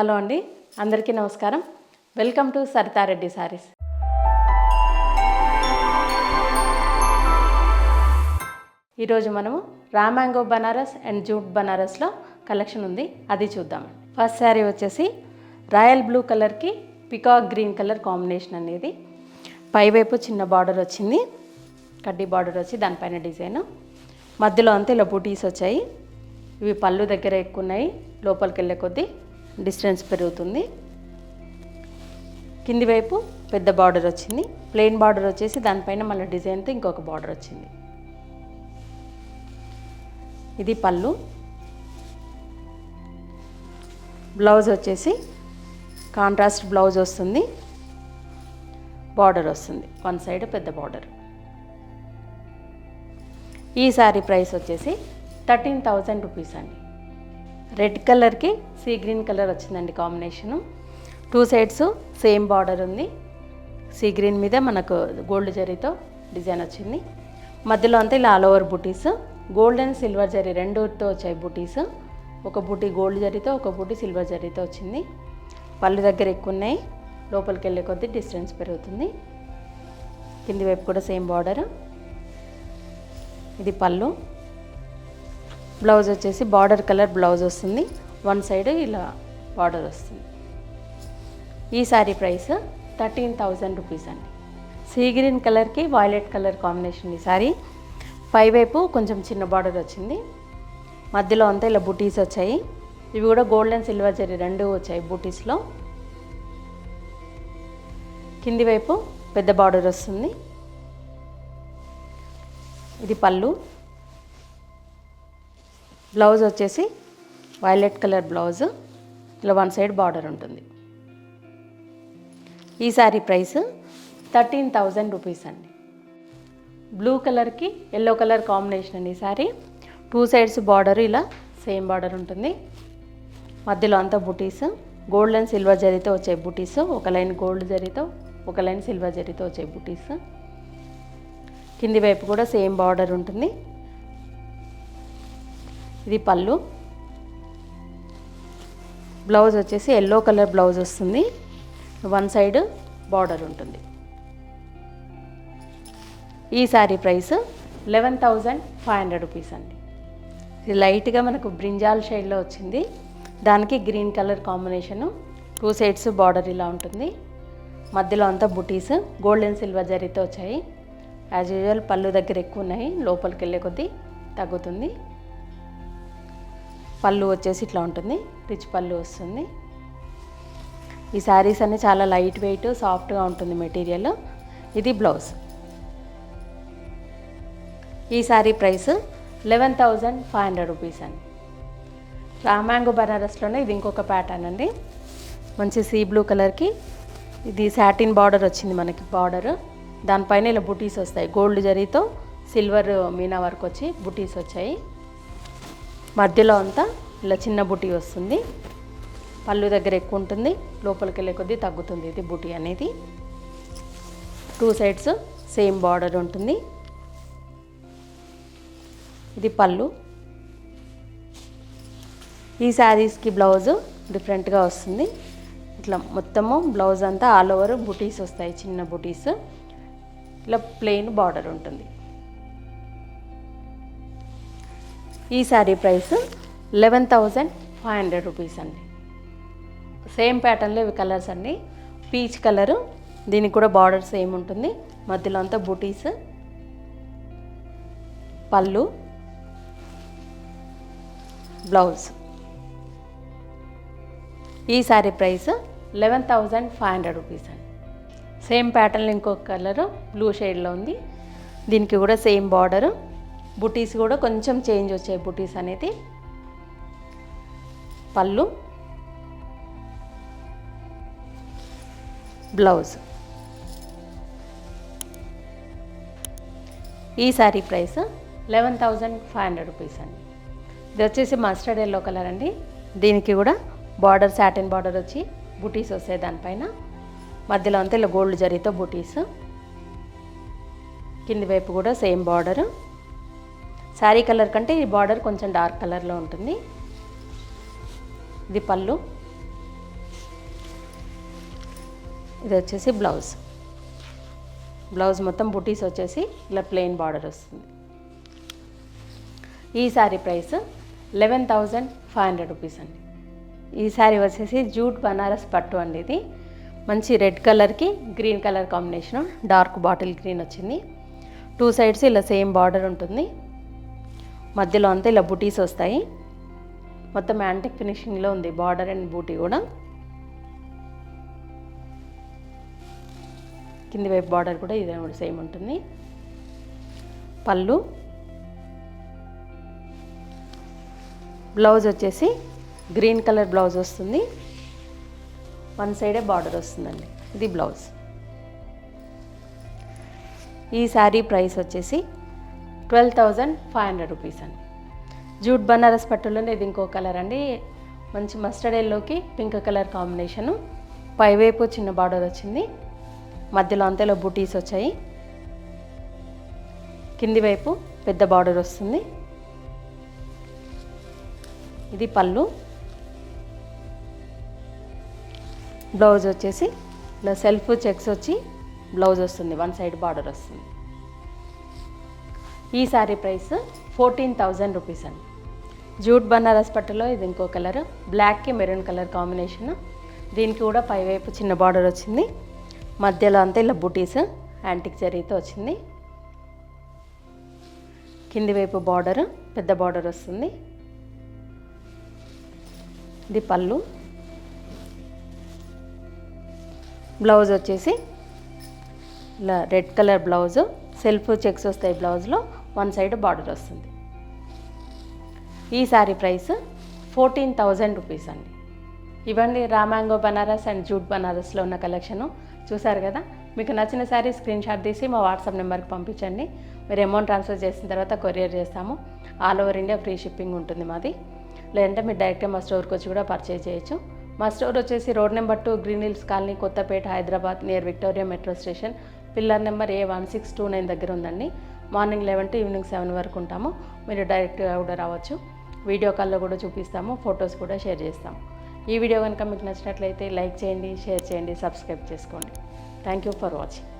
Hello అండి అందరికీ నమస్కారం. Welcome to Saritha Reddy saris. ఈరోజు మనము రామాంగో బనారస్ అండ్ జూట్ బనారస్లో కలెక్షన్ ఉంది. అది చూద్దాం. ఫస్ట్ శారీ వచ్చేసి రాయల్ బ్లూ కలర్కి పికాక్ గ్రీన్ కలర్ కాంబినేషన్ అనేది. పైవైపు చిన్న బార్డర్ వచ్చింది. కడ్డీ బార్డర్ వచ్చి దానిపైన డిజైన్. మధ్యలో అంతా ఇలా బూటీస్ వచ్చాయి. ఇవి పళ్ళు దగ్గర ఎక్కువ ఉన్నాయి. లోపలికి వెళ్ళే కొద్దీ డిస్టెన్స్ పెరుగుతుంది. కింది వైపు పెద్ద బార్డర్ వచ్చింది. ప్లెయిన్ బార్డర్ వచ్చేసి దానిపైన మళ్ళీ డిజైన్తో ఇంకొక బార్డర్ వచ్చింది. ఇది పళ్ళు. బ్లౌజ్ వచ్చేసి కాంట్రాస్ట్ బ్లౌజ్ వస్తుంది. బార్డర్ వస్తుంది. వన్ సైడ్ పెద్ద బార్డర్. ఈ శారీ ప్రైస్ వచ్చేసి థర్టీన్ థౌజండ్ రూపీస్ అండి. రెడ్ కలర్కి సీ గ్రీన్ కలర్ వచ్చిందండి combination. Two sides same border ఉంది. సీ గ్రీన్ మీద మనకు గోల్డ్ జరీతో డిజైన్ వచ్చింది. మధ్యలో అంతా ఇలా all over butis. Gold and silver zari రెండుతో వచ్చాయి బూటీస్. ఒక బూటీ గోల్డ్ జరీతో ఒక బూటీ సిల్వర్ జరీతో వచ్చింది. పళ్ళు దగ్గర ఎక్కువ ఉన్నాయి. లోపలికి వెళ్ళే కొద్దీ డిస్టెన్స్ పెరుగుతుంది. కింది వైపు కూడా సేమ్ బార్డర్. ఇది పళ్ళు. బ్లౌజ్ వచ్చేసి బార్డర్ కలర్ బ్లౌజ్ వస్తుంది. వన్ సైడ్ ఇలా బార్డర్ వస్తుంది. ఈ sari price thirteen thousand rupees అండి. సీ గ్రీన్ కలర్కి వైలెట్ కలర్ కాంబినేషన్ ఈ శారీ పై వైపు కొంచెం చిన్న బార్డర్ వచ్చింది. మధ్యలో అంతా ఇలా బూటీస్ వచ్చాయి. ఇవి కూడా గోల్డ్ అండ్ సిల్వర్ జరీ రెండు వచ్చాయి బూటీస్లో. కింది వైపు పెద్ద బార్డర్ వస్తుంది. ఇది పళ్ళు. బ్లౌజ్ వచ్చేసి వైలెట్ కలర్ బ్లౌజ్. ఇలా వన్ సైడ్ బార్డర్ ఉంటుంది. ఈ sari price thirteen thousand rupees అండి. బ్లూ కలర్కి ఎల్లో కలర్ కాంబినేషన్ అండి ఈ శారీ టూ సైడ్స్ బార్డర్ ఇలా సేమ్ బార్డర్ ఉంటుంది. మధ్యలో అంతా బుటీస్. గోల్డ్ అండ్ సిల్వర్ జరీతో వచ్చే బుటీస్. ఒక లైన్ గోల్డ్ జరీతో ఒక లైన్ సిల్వర్ జరీతో వచ్చే బుటీస్. కింది వైపు కూడా సేమ్ బార్డర్ ఉంటుంది. ఇది పళ్ళు. బ్లౌజ్ వచ్చేసి ఎల్లో కలర్ బ్లౌజ్ వస్తుంది. వన్ సైడ్ బార్డర్ ఉంటుంది. ఈ sari price eleven thousand five hundred rupees అండి. ఇది లైట్గా మనకు బ్రింజాల్ షేడ్లో వచ్చింది. దానికి green colour combination two sides border ఇలా ఉంటుంది. మధ్యలో అంతా బుటీస్ గోల్డ్ అండ్ సిల్వర్ జరీతో వచ్చాయి. యాజ్ యూజువల్ పళ్ళు దగ్గర ఎక్కువ ఉన్నాయి లోపలికి వెళ్ళే కొద్దీ తగ్గుతుంది. పళ్ళు వచ్చేసి ఇట్లా ఉంటుంది. రిచ్ పళ్ళు వస్తుంది. ఈ శారీస్ అన్ని చాలా లైట్ వెయిట్ సాఫ్ట్గా ఉంటుంది మెటీరియల్. ఇది బ్లౌజ్. ఈ sari price eleven thousand five hundred rupees అండి. రామాంగో బనారస్లోనే ఇది ఇంకొక ప్యాటర్న్ అండి. మంచి సీ బ్లూ కలర్కి ఇది సాటిన్ బార్డర్ వచ్చింది మనకి బార్డర్. దానిపైన ఇలా బుటీస్ వస్తాయి. గోల్డ్ జరీతో సిల్వర్ మీనా వరకు వచ్చి బుటీస్ వచ్చాయి. మధ్యలో అంతా ఇలా చిన్న బుటీ వస్తుంది. పళ్ళు దగ్గర ఎక్కువ ఉంటుంది. లోపలికి వెళ్ళే కొద్దీ తగ్గుతుంది ఇది బుటీ అనేది. టూ సైడ్స్ సేమ్ బార్డర్ ఉంటుంది. ఇది పళ్ళు. ఈ శారీస్కి బ్లౌజ్ డిఫరెంట్గా వస్తుంది. ఇట్లా మొత్తము బ్లౌజ్ అంతా ఆల్ ఓవర్ బుటీస్ వస్తాయి. చిన్న బుటీస్ ఇట్లా ప్లెయిన్ బార్డర్ ఉంటుంది. ఈ sari price eleven thousand five hundred rupees అండి. సేమ్ ప్యాటర్న్లో ఇవి కలర్స్ అండి. పీచ్ కలరు దీనికి కూడా బార్డర్ సేమ్ ఉంటుంది. మధ్యలో అంతా బుటీస్ పళ్ళు బ్లౌజ్ ఈ sari price eleven thousand five hundred rupees అండి. సేమ్ ప్యాటర్న్ ఇంకొక కలరు బ్లూ షేడ్లో ఉంది. దీనికి కూడా సేమ్ బార్డరు బుటీస్ కూడా కొంచెం చేంజ్ వచ్చాయి బుటీస్ అనేది. పళ్ళు. బ్లౌజ్. ఈ sari price eleven thousand five hundred rupees అండి. ఇది వచ్చేసి మస్టర్డ్ ఎల్లో కలర్ అండి. దీనికి కూడా బార్డర్ సాటిన్ బార్డర్ వచ్చి బుటీస్ వస్తాయి దానిపైన. మధ్యలో అంతా ఇలా గోల్డ్ జరీతో బుటీస్. కింది వైపు కూడా సేమ్ బార్డర్. శారీ కలర్ కంటే ఈ బార్డర్ కొంచెం డార్క్ కలర్లో ఉంటుంది. ఇది పళ్ళు. ఇది వచ్చేసి బ్లౌజ్. బ్లౌజ్ మొత్తం బుటీస్ వచ్చేసి ఇలా ప్లెయిన్ బార్డర్ వస్తుంది. ఈ sari price eleven thousand five hundred rupees అండి. ఈ శారీ వచ్చేసి జూట్ బనారస్ పట్టు అండి ఇది. మంచి రెడ్ కలర్కి green colour combination dark bottle green వచ్చింది. టూ సైడ్స్ ఇలా సేమ్ బార్డర్ ఉంటుంది. మధ్యలో అంతా ఇలా బుటీస్ వస్తాయి. మొత్తం యాంటిక్ ఫినిషింగ్లో ఉంది. బార్డర్ అండ్ బూటీ కూడా. కింది వైపు బార్డర్ కూడా ఇదే సేమ్ ఉంటుంది. పళ్ళు. బ్లౌజ్ వచ్చేసి గ్రీన్ కలర్ బ్లౌజ్ వస్తుంది. వన్ సైడే బార్డర్ వస్తుందండి. ఇది బ్లౌజ్. ఈ శారీ ప్రైస్ వచ్చేసి twelve thousand five hundred rupees అండి. జూట్ బనారస్ పట్టులోనే ఇది ఇంకో కలర్ అండి. మంచి మస్టర్డ్ ఎల్లోకి పింక్ కలర్ కాంబినేషను. పైవైపు చిన్న బార్డర్ వచ్చింది. మధ్యలో అంతలో బూటీస్ వచ్చాయి. కింది వైపు పెద్ద బార్డర్ వస్తుంది. ఇది పళ్ళు. బ్లౌజ్ వచ్చేసి ఇలా సెల్ఫ్ చెక్స్ వచ్చి బ్లౌజ్ వస్తుంది. వన్ సైడ్ బార్డర్ వస్తుంది. ఈ sari price fourteen thousand rupees అండి. జూట్ బనారస్ పట్టులో ఇది ఇంకో కలర్ బ్లాక్కి మెరూన్ కలర్ కాంబినేషన్. దీనికి కూడా పైవైపు చిన్న బార్డర్ వచ్చింది. మధ్యలో అంతా ఇలా బుటీస్ యాంటిక్ జరీతో వచ్చింది. కింది వైపు బార్డర్ పెద్ద బార్డర్ వస్తుంది. ఇది పళ్ళు. బ్లౌజ్ వచ్చేసి ఇలా red colour blouse self checks వస్తాయి బ్లౌజ్లో. వన్ సైడ్ బార్డర్ వస్తుంది. ఈ sari price fourteen thousand rupees అండి. ఇవ్వండి రామాంగో బనారస్ అండ్ జూట్ బనారస్లో ఉన్న కలెక్షను చూసారు కదా? మీకు నచ్చిన శారీ స్క్రీన్ షాట్ తీసి మా వాట్సాప్ నెంబర్కి పంపించండి. మీరు అమౌంట్ ట్రాన్స్ఫర్ చేసిన తర్వాత కొరియర్ చేస్తాము. All over India free shipping ఉంటుంది మాది. లేదంటే మీరు డైరెక్ట్గా మా స్టోర్కి వచ్చి కూడా పర్చేజ్ చేయొచ్చు. మా స్టోర్ వచ్చేసి road number two green hills colony Kothapet Hyderabad near Victoria metro station. Pillar number A one six two nine దగ్గర ఉందండి. Morning eleven to evening seven వరకు ఉంటాము. మీరు డైరెక్ట్గా కూడా రావచ్చు. వీడియో కాల్లో కూడా చూపిస్తాము. ఫొటోస్ కూడా షేర్ చేస్తాము. ఈ వీడియో కనుక మీకు నచ్చినట్లయితే లైక్ చేయండి షేర్ చేయండి సబ్స్క్రైబ్ చేసుకోండి. Thank you for watching